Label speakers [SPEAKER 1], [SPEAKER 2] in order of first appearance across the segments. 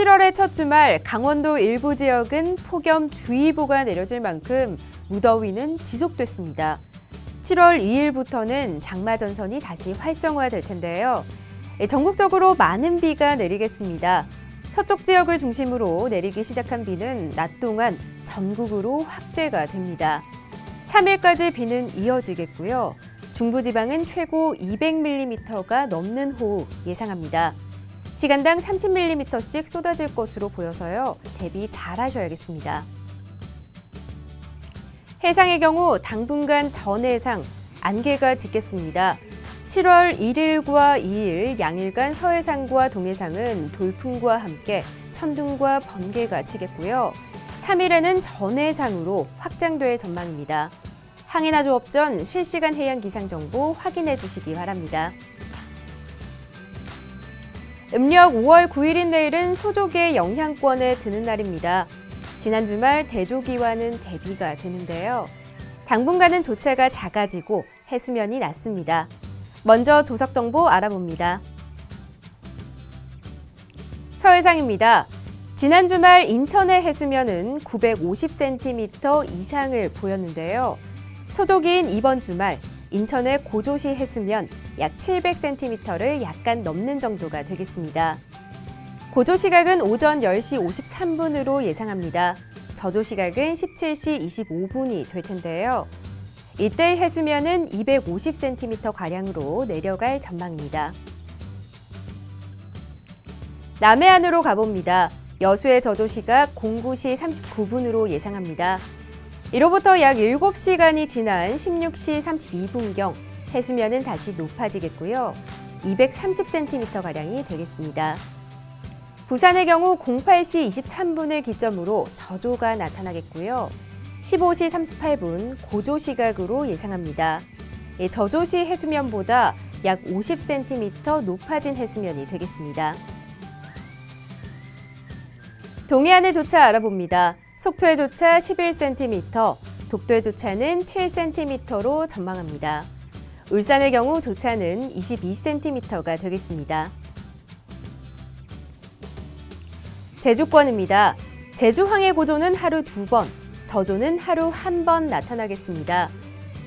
[SPEAKER 1] 7월의 첫 주말 강원도 일부 지역은 폭염주의보가 내려질 만큼 무더위는 지속됐습니다. 7월 2일부터는 장마 전선이 다시 활성화될 텐데요. 예, 전국적으로 많은 비가 내리겠습니다. 서쪽 지역을 중심으로 내리기 시작한 비는 낮 동안 전국으로 확대가 됩니다. 3일까지 비는 이어지겠고요. 중부지방은 최고 200mm가 넘는 호우 예상합니다. 시간당 30mm씩 쏟아질 것으로 보여서요. 대비 잘 하셔야겠습니다. 해상의 경우 당분간 전해상, 안개가 짙겠습니다. 7월 1일과 2일 양일간 서해상과 동해상은 돌풍과 함께 천둥과 번개가 치겠고요. 3일에는 전해상으로 확장될 전망입니다. 항해나 조업 전 실시간 해양 기상 정보 확인해 주시기 바랍니다. 음력 5월 9일인 내일은 소족의 영향권에 드는 날입니다. 지난 주말 대조기와는 대비가 되는데요. 당분간은 조차가 작아지고 해수면이 낮습니다. 먼저 도석 정보 알아봅니다. 서해상입니다. 지난 주말 인천의 해수면은 950cm 이상을 보였는데요. 소족인 이번 주말 인천의 고조시 해수면 약 700cm를 약간 넘는 정도가 되겠습니다. 고조 시각은 오전 10시 53분으로 예상합니다. 저조 시각은 17시 25분이 될 텐데요. 이때 해수면은 250cm 가량으로 내려갈 전망입니다. 남해안으로 가봅니다. 여수의 저조 시각 09시 39분으로 예상합니다. 이로부터 약 7시간이 지난 16시 32분경 해수면은 다시 높아지겠고요. 230cm가량이 되겠습니다. 부산의 경우 08시 23분을 기점으로 저조가 나타나겠고요. 15시 38분 고조 시각으로 예상합니다. 예, 저조시 해수면보다 약 50cm 높아진 해수면이 되겠습니다. 동해안의 조차 알아봅니다. 속초의 조차 11cm, 독도의 조차는 7cm로 전망합니다. 울산의 경우 조차는 22cm가 되겠습니다. 제주권입니다. 제주 항해 고조는 하루 두 번, 저조는 하루 한 번 나타나겠습니다.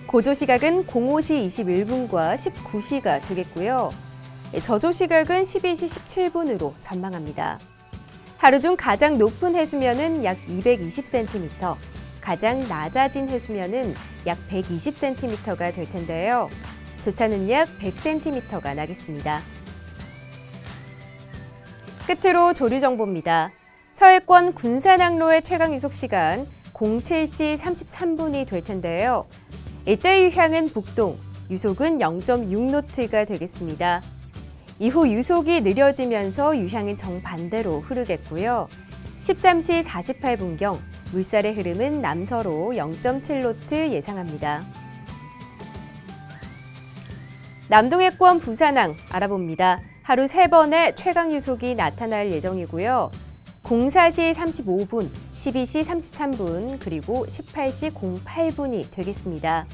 [SPEAKER 1] 고조 시각은 05시 21분과 19시가 되겠고요. 저조 시각은 12시 17분으로 전망합니다. 하루 중 가장 높은 해수면은 약 220cm, 가장 낮아진 해수면은 약 120cm가 될 텐데요. 조차는 약 100cm가 나겠습니다. 끝으로 조류 정보입니다. 서해권 군산항로의 최강 유속 시간 07시 33분이 될 텐데요. 이때 유향은 북동, 유속은 0.6노트가 되겠습니다. 이후 유속이 느려지면서 유향은 정반대로 흐르겠고요. 13시 48분경 물살의 흐름은 남서로 0.7노트 예상합니다. 남동해권 부산항 알아봅니다. 하루 세번의 최강 유속이 나타날 예정이고요. 04시 35분, 12시 33분, 그리고 18시 08분이 되겠습니다.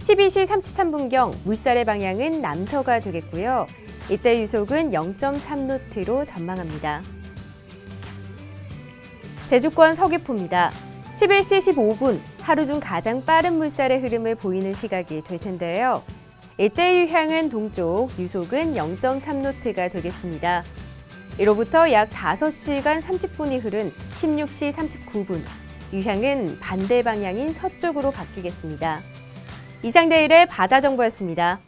[SPEAKER 1] 12시 33분경 물살의 방향은 남서가 되겠고요. 이때 유속은 0.3노트로 전망합니다. 제주권 서귀포입니다. 11시 15분 하루 중 가장 빠른 물살의 흐름을 보이는 시각이 될 텐데요. 이때 유향은 동쪽, 유속은 0.3노트가 되겠습니다. 이로부터 약 5시간 30분이 흐른 16시 39분, 유향은 반대 방향인 서쪽으로 바뀌겠습니다. 이상 내일의 바다 정보였습니다.